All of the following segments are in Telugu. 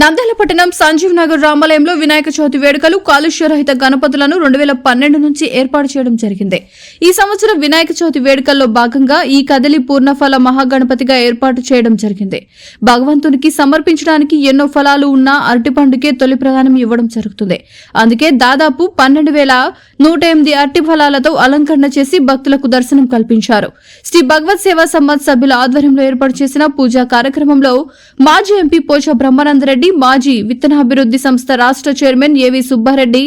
Nandyal పట్టణం సంజీవ్ నగర్ రామాలయంలో వినాయక చవితి వేడుకలు కాలుష్య రహిత గణపతులను రెండు వేల పన్నెండు నుంచి ఏర్పాటు చేయడం జరిగింది. ఈ సంవత్సరం వినాయక చవితి వేడుకల్లో భాగంగా ఈ కదలి పూర్ణఫల మహాగణపతిగా ఏర్పాటు చేయడం జరిగింది. భగవంతునికి సమర్పించడానికి ఎన్నో ఫలాలు ఉన్న అరటిపండుకే తొలి ప్రదానం ఇవ్వడం జరుగుతుంది. అందుకే దాదాపు పన్నెండు వేల నూట ఎనిమిది అరటి ఫలాలతో అలంకరణ చేసి భక్తులకు దర్శనం కల్పించారు. శ్రీ భగవత్ సేవా సమ్మత్ సభ్యుల ఆధ్వర్యంలో ఏర్పాటు చేసిన పూజా కార్యక్రమంలో మాజీ ఎంపీ పోచ బ్రహ్మానందరెడ్డి మాజీ విత్తనాభివృద్ధి సంస్థ రాష్ట్ర చైర్మన్ ఏవి సుబ్బారెడ్డి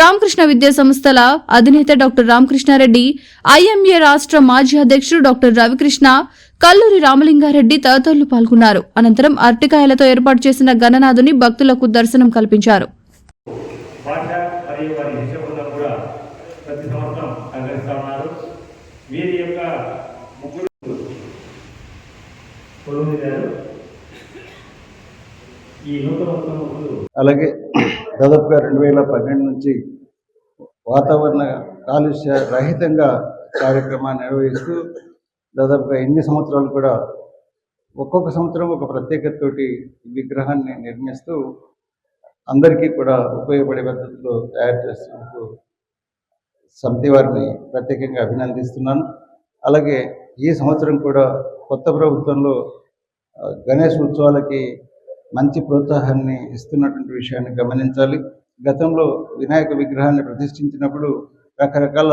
రామకృష్ణ విద్యా సంస్థల అధినేత డాక్టర్ రామకృష్ణారెడ్డి ఐఎంఏ రాష్ట్ర మాజీ అధ్యక్షుడు డాక్టర్ రవికృష్ణ కల్లూరి రామలింగారెడ్డి తదితరులు పాల్గొన్నారు. అనంతరం అరటికాయలతో ఏర్పాటు చేసిన గణనాథుని భక్తులకు దర్శనం కల్పించారు. వీరి యొక్క ముగ్గురు కొలువుని గారు ఈ నూతన ఉత్సవములు అలాగే దాదాపుగా రెండు వేల పన్నెండు నుంచి వాతావరణ కాలుష్య రహితంగా కార్యక్రమాన్ని నిర్వహిస్తూ దాదాపుగా ఎన్ని సంవత్సరాలు కూడా ఒక్కొక్క సంవత్సరం ఒక ప్రత్యేకతతోటి ఈ విగ్రహాన్ని నిర్మిస్తూ అందరికీ కూడా ఉపయోగపడే పద్ధతిలో తయారు చేస్తున్నందుకు సమితి వారిని ప్రత్యేకంగా అభినందిస్తున్నాను. అలాగే ఈ సంవత్సరం కూడా కొత్త ప్రభుత్వంలో గణేష్ ఉత్సవాలకి మంచి ప్రోత్సాహాన్ని ఇస్తున్నటువంటి విషయాన్ని గమనించాలి. గతంలో వినాయక విగ్రహాన్ని ప్రతిష్ఠించినప్పుడు రకరకాల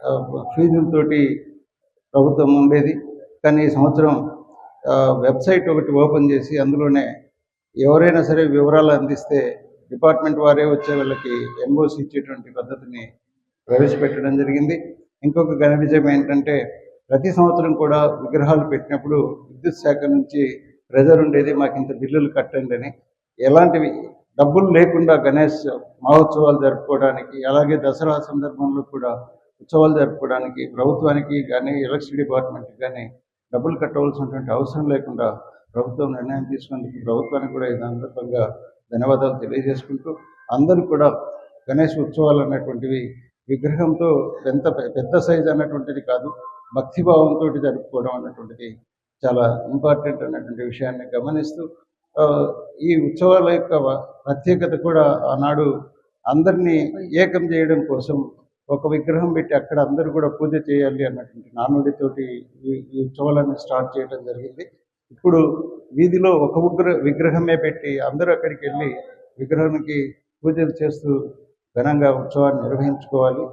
ఫీజులతో ఫీజులతోటి ప్రభుత్వం ఉండేది. కానీ ఈ సంవత్సరం వెబ్సైట్ ఒకటి ఓపెన్ చేసి అందులోనే ఎవరైనా సరే వివరాలు అందిస్తే డిపార్ట్మెంట్ వారే వచ్చే వాళ్ళకి ఎంబోసి ఇచ్చేటువంటి పద్ధతిని ప్రవేశపెట్టడం జరిగింది. ఇంకొక ఘన విజయం ఏంటంటే ప్రతి సంవత్సరం కూడా విగ్రహాలు పెట్టినప్పుడు విద్యుత్ శాఖ నుంచి ప్రెజర్ ఉండేది మాకు ఇంత బిల్లులు కట్టండి అని ఎలాంటివి? డబ్బులు లేకుండా గణేష్ మహోత్సవాలు జరుపుకోవడానికి అలాగే దసరా సందర్భంలో కూడా ఉత్సవాలు జరుపుకోవడానికి ప్రభుత్వానికి కానీ ఎలక్ట్రిసిటీ డిపార్ట్మెంట్కి కానీ డబ్బులు కట్టవలసినటువంటి అవసరం లేకుండా ప్రభుత్వం నిర్ణయం తీసుకునేందుకు ప్రభుత్వానికి కూడా ఈ సందర్భంగా ధన్యవాదాలు తెలియజేసుకుంటూ అందరూ కూడా గణేష్ ఉత్సవాలు అనేటువంటివి విగ్రహంతో ఎంత పెద్ద సైజు అన్నటువంటిది కాదు భక్తిభావంతో జరుపుకోవడం అన్నటువంటిది చాలా ఇంపార్టెంట్ అన్నటువంటి విషయాన్ని గమనిస్తూ ఈ ఉత్సవాల యొక్క ప్రత్యేకత కూడా ఆనాడు అందరినీ ఏకం చేయడం కోసం ఒక విగ్రహం పెట్టి అక్కడ అందరూ కూడా పూజ చేయాలి అన్నటువంటి నానుడితోటి ఈ ఉత్సవాలను స్టార్ట్ చేయడం జరిగింది. ఇప్పుడు వీధిలో ఒక ఉగ్ర విగ్రహమే పెట్టి అందరూ అక్కడికి వెళ్ళి విగ్రహానికి పూజలు చేస్తూ ఘనంగా ఉత్సవాన్ని నిర్వహించుకోవాలి.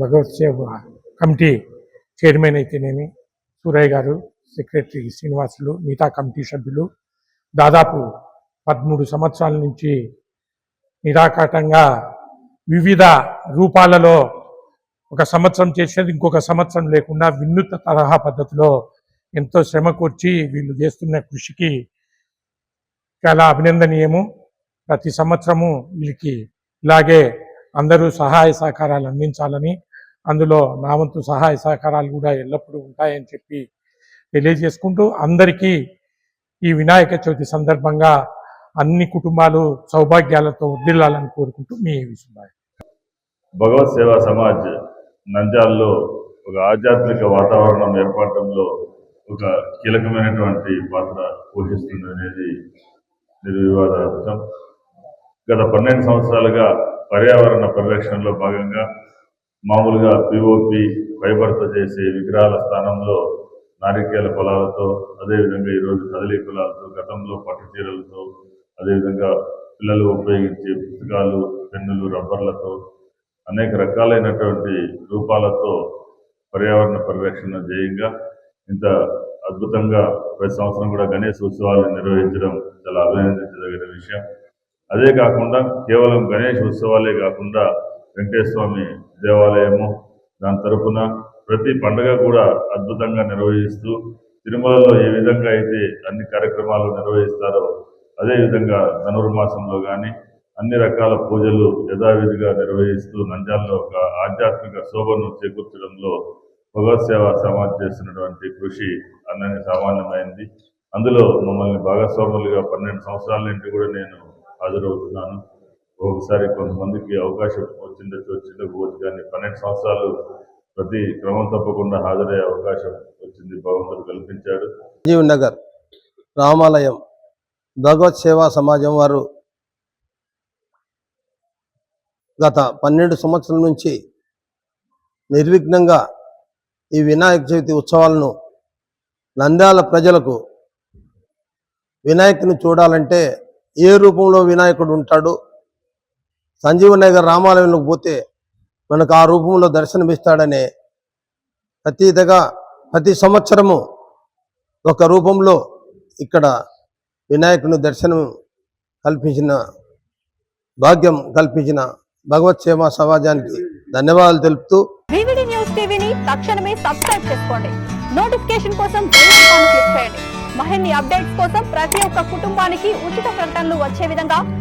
భగవత్ సేవ కమిటీ చైర్మన్ అయితేనేమి సూరయ్య గారు సెక్రటరీ శ్రీనివాసులు మిగతా కమిటీ సభ్యులు. దాదాపు పదమూడు సంవత్సరాల నుంచి నిరాకాటంగా వివిధ రూపాలలో ఒక సంవత్సరం చేసేది ఇంకొక సంవత్సరం లేకుండా వినూత్న తరహా పద్ధతిలో ఎంతో శ్రమ కూర్చి వీళ్ళు చేస్తున్న కృషికి చాలా అభినందనీయము. ప్రతి సంవత్సరము వీళ్ళకి ఇలాగే అందరూ సహాయ సహకారాలు అందించాలని అందులో నా వంతు సహాయ సహకారాలు కూడా ఎల్లప్పుడూ ఉంటాయని చెప్పి తెలియజేసుకుంటూ అందరికీ ఈ వినాయక చవితి సందర్భంగా అన్ని కుటుంబాలు సౌభాగ్యాలతో వర్దిల్లాలని కోరుకుంటూ మీ విసుబాయ్ భగవత్ సేవా సమాజ్ నంద్యాలలో ఒక ఆధ్యాత్మిక వాతావరణం ఏర్పడటంలో ఒక కీలకమైనటువంటి పాత్ర పోషిస్తుంది అనేది నిర్వివాదార్థం. గత పన్నెండు సంవత్సరాలుగా పర్యావరణ పరిరక్షణలో భాగంగా మామూలుగా పిఓపి ఫైబర్తో చేసే విగ్రహాల స్థానంలో నారికేల పొలాలతో అదేవిధంగా ఈరోజు కదలీ పొలాలతో గతంలో పట్టు చీరలతో అదేవిధంగా పిల్లలు ఉపయోగించే పుస్తకాలు పెన్నులు రబ్బర్లతో అనేక రకాలైనటువంటి రూపాలతో పర్యావరణ పరిరక్షణ ధ్యేయంగా ఇంత అద్భుతంగా ప్రతి సంవత్సరం కూడా గణేష్ ఉత్సవాలు నిర్వహించడం చాలా అభినందించదగిన విషయం. అదే కాకుండా కేవలం గణేష్ ఉత్సవాలే కాకుండా వెంకటేశ్వర స్వామి దేవాలయము దాని తరపున ప్రతి పండుగ కూడా అద్భుతంగా నిర్వహిస్తూ తిరుమలలో ఏ విధంగా అయితే అన్ని కార్యక్రమాలు నిర్వహిస్తారో అదేవిధంగా ధనుర్మాసంలో కానీ అన్ని రకాల పూజలు యథావిధిగా నిర్వహిస్తూ నంద్యాలలో ఒక ఆధ్యాత్మిక శోభను చేకూర్చడంలో భగవత్ సేవ సమాజ్ చేస్తున్నటువంటి కృషి అన్నీ సామాన్యమైంది. అందులో మమ్మల్ని భాగస్వాములుగా పన్నెండు సంవత్సరాల నుండి కూడా నేను హాజరవుతున్నాను. ఒకసారి కొంతమందికి అవకాశం వచ్చిండొచ్చు వచ్చిండకపోవచ్చు కానీ పన్నెండు సంవత్సరాలు ప్రతి క్రమం తప్పకుండా హాజరయ్యే అవకాశం వచ్చింది. భగవంతుడు కల్పించాడు. రాజీవ్ నగర్ రామాలయం భగవత్ సేవా సమాజం వారు గత పన్నెండు సంవత్సరాల నుంచి నిర్విఘ్నంగా ఈ వినాయక చవితి ఉత్సవాలను నంద్యాల ప్రజలకు వినాయకుని చూడాలంటే ఏ రూపంలో వినాయకుడు ఉంటాడు? సంజీవ నగర్ రామాలయంలోకి పోతే మనకు ఆ రూపంలో దర్శనమిస్తాడనే ప్రతీతగా ప్రతి సంవత్సరము ఒక రూపంలో ఇక్కడ వినాయకుని దర్శనం కల్పించిన భాగ్యం కల్పించిన భగవత్ సేవా సమాజానికి ధన్యవాదాలు తెలుపుతూ న్యూస్ టీవీని తక్షణమే సబ్స్క్రైబ్ చేసుకోండి. నోటిఫికేషన్ కోసం క్లిక్ చేయండి. మహిళ అప్డేట్స్ కోసం ప్రతి ఒక్క కుటుంబానికి ఉచిత ప్రకటనలు వచ్చే విధంగా